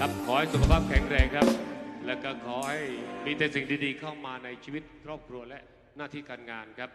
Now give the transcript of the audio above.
ครับขอให้สุขภาพแข็งแรงครับ แล้วก็ขอให้มีแต่สิ่งดีๆเข้ามาในชีวิตครอบครัวและหน้าที่การงานครับ